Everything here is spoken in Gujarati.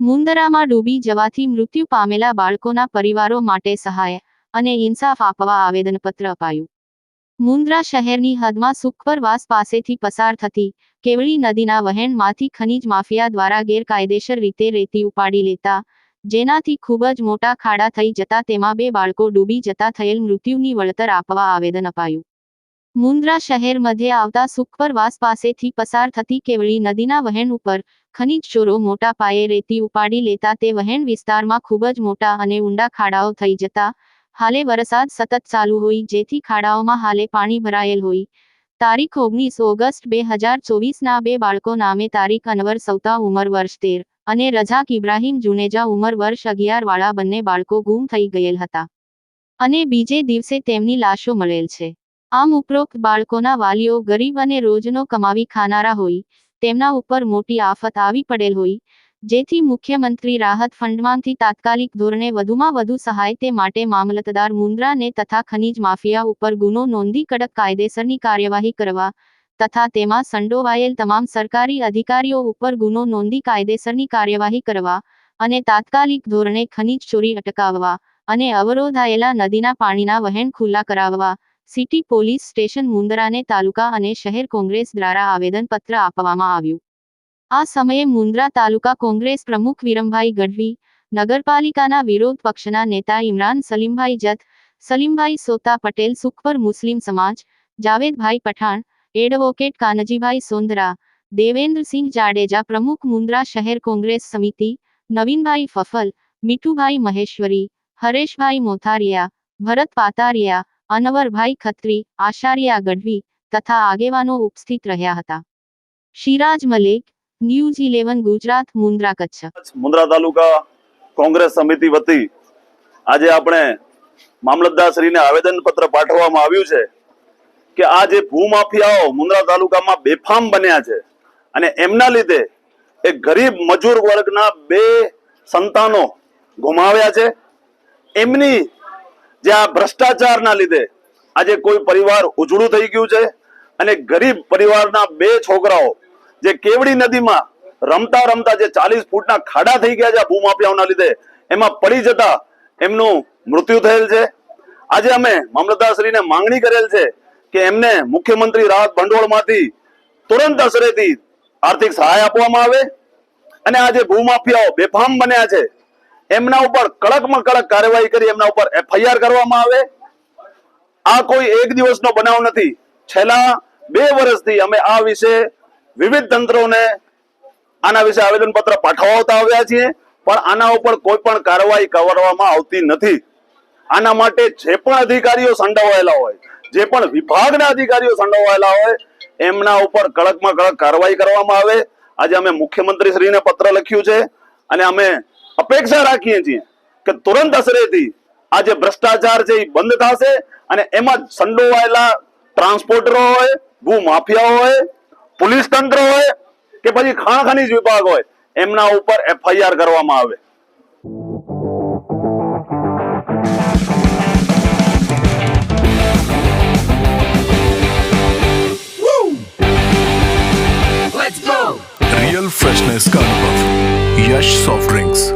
મુંદરામાં ડૂબી જવાથી મૃત્યુ પામેલા બાળકોના પરિવારો માટે સહાય અને ઇન્સાફ આપવા આવેદનપત્ર અપાયું. મુન્દ્રા શહેરની હદમાં સુખપરવાસ પાસેથી પસાર થતી કેવળી નદીના વહેણમાંથી ખનીજ માફિયા દ્વારા ગેરકાયદેસર રીતે રેતી ઉપાડી લેતા જેનાથી ખૂબ જ મોટા ખાડા થઈ જતા તેમાં બે બાળકો ડૂબી જતા થયેલ મૃત્યુની વળતર આપવા આવેદન અપાયું. મુન્દ્રા શહેર મધ્ય આવતા સુખપરવાસ પાસેથી પસાર થતી કેવળી નદીના વહેણ ઉપર ખનિજ ચોરો મોટા પાયે રેતી ઉપાડી લેતા તે વહેણ વિસ્તારમાં ખૂબ જ મોટા અને ઊંડા ખાડાઓ થઈ જતા, હાલે વરસાદ સતત ચાલુ હોય જેથી ખાડાઓમાં હાલે પાણી ભરાયેલ હોય. તારીખ ઓગણીસ ઓગસ્ટ બે હજાર ચોવીસના બે બાળકો નામે તારીખ અનવર સૌતા ઉંમર વર્ષ તેર અને રજાક ઇબ્રાહીમ જુનેજા ઉંમર વર્ષ અગિયાર વાળા બંને બાળકો ગુમ થઈ ગયેલ હતા. અને બીજે દિવસે તેમની લાશો મળેલ છે. આમ ઉપરોક્ત બાળકોના વાલીઓ ગરીબ અને રોજનો કમાવી ખાનારા હોય, તેમના ઉપર મોટી આફત આવી પડેલ હોય જેથી મુખ્યમંત્રી રાહત ફંડમાંથી તાત્કાલિક ધોરણે વધુમાં વધુ સહાય તે માટે મામલતદાર મુન્દ્રાને તથા ખનીજ માફિયા ઉપર ગુનો નોંધી કડક કાયદેસરની કાર્યવાહી કરવા તથા તેમાં સંડોવાયેલ તમામ સરકારી અધિકારીઓ ઉપર ગુનો નોંધી કાયદેસરની કાર્યવાહી કરવા અને તાત્કાલિક ધોરણે ખનીજ ચોરી અટકાવવા અને અવરોધાયેલા નદીના પાણીના વહેણ ખુલ્લા કરાવવા સિટી પોલીસ સ્ટેશન મુન્દ્રાને તાલુકા અને શહેર કોંગ્રેસ દ્વારા આવેદનપત્ર આપવામાં આવ્યું. આ સમયે મુન્દ્રા તાલુકા કોંગ્રેસ પ્રમુખ વિરમભાઈ ગઢવી, નગરપાલિકાના વિરોધ પક્ષના નેતા ઇમરાન સલીમભાઈ જત, સલીમભાઈ સોતા પટેલ, સુખપર મુસ્લિમ સમાજ, જાવેદભાઈ પઠાણ, એડવોકેટ કાનજીભાઈ સોંદરા, દેવેન્દ્રસિંહ જાડેજા પ્રમુખ મુન્દ્રા શહેર કોંગ્રેસ સમિતિ, નવીનભાઈ ફફલ, મીઠુભાઈ મહેશ્વરી, હરેશભાઈ મોથારિયા, ભરત પાતારિયા, અનવરભાઈ ખત્રી, આશારિયા ગઢવી તથા આગેવાનો ઉપસ્થિત રહ્યા હતા. Shiraj Malek news eleven Gujarat Mundra Kutch. Mundra તાલુકા કોંગ્રેસ સમિતિ વતી આજે આપણે મામલતદારશ્રીને આવેદનપત્ર પાઠવવામાં આવ્યું છે કે આ જે ભૂમાફિયાઓ મુન્દ્રા તાલુકામાં બેફામ બન્યા છે અને એમના લીધે એ ગરીબ મજૂર વર્ગના બે સંતાનો ગુમાવ્યા છે. એમની જે આ ભ્રષ્ટાચારના લીધે આજે કોઈ પરિવાર ઉજળું થઈ ગયું છે અને ગરીબ પરિવારના બે છોકરાઓ જે કેવડી નદીમાં રમતા રમતા જે ચાલીસ ફૂટના ખાડા થઈ ગયા છે ભૂમાફિયાઓના લીધે, એમાં પડી જતા એમનું મૃત્યુ થયેલ છે. આજે અમે મામલતદારશ્રીને માંગણી કરેલ છે કે એમને મુખ્યમંત્રી રાહત ભંડોળમાંથી તુરંત અસરેથી આર્થિક સહાય આપવામાં આવે અને આ જે ભૂમાફિયાઓ બેફામ બન્યા છે, એમના ઉપર કડકમાં કડક કાર્યવાહી કરી, એમના ઉપર એફઆઈઆર કરવામાં આવે. આ કોઈ એક દિવસનો બનાવ નથી. છેલ્લા બે વર્ષથી અમે આ વિશે વિવિધ તંત્રોને આના વિશે આવેદનપત્ર પાઠવતા આવ્યા છીએ, પણ આના ઉપર કોઈ પણ કાર્યવાહી કરવામાં આવતી નથી. આના માટે જે પણ અધિકારીઓ સંડોવાયેલા હોય, જે પણ વિભાગના અધિકારીઓ સંડોવાયેલા હોય, એમના ઉપર કડકમાં કડક કાર્યવાહી કરવામાં આવે. આજે અમે મુખ્યમંત્રી શ્રીને પત્ર લખ્યું છે અને અમે અપેક્ષા રાખીએ છીએ કે તુરંત અસરેથી આ જે ભ્રષ્ટાચાર છે એ બંધ થશે અને એમાં સંડોવાયેલા ટ્રાન્સપોર્ટરો હોય, ભૂ માફિયાઓ હોય પોલીસ તંત્ર હોય કે પછી ખાણ ખનીજ વિભાગ હોય એમના ઉપર એફઆઈઆર કરવામાં આવે रियल फ्रेशनेस का अनुभव यश सॉफ्ट ड्रिंक्स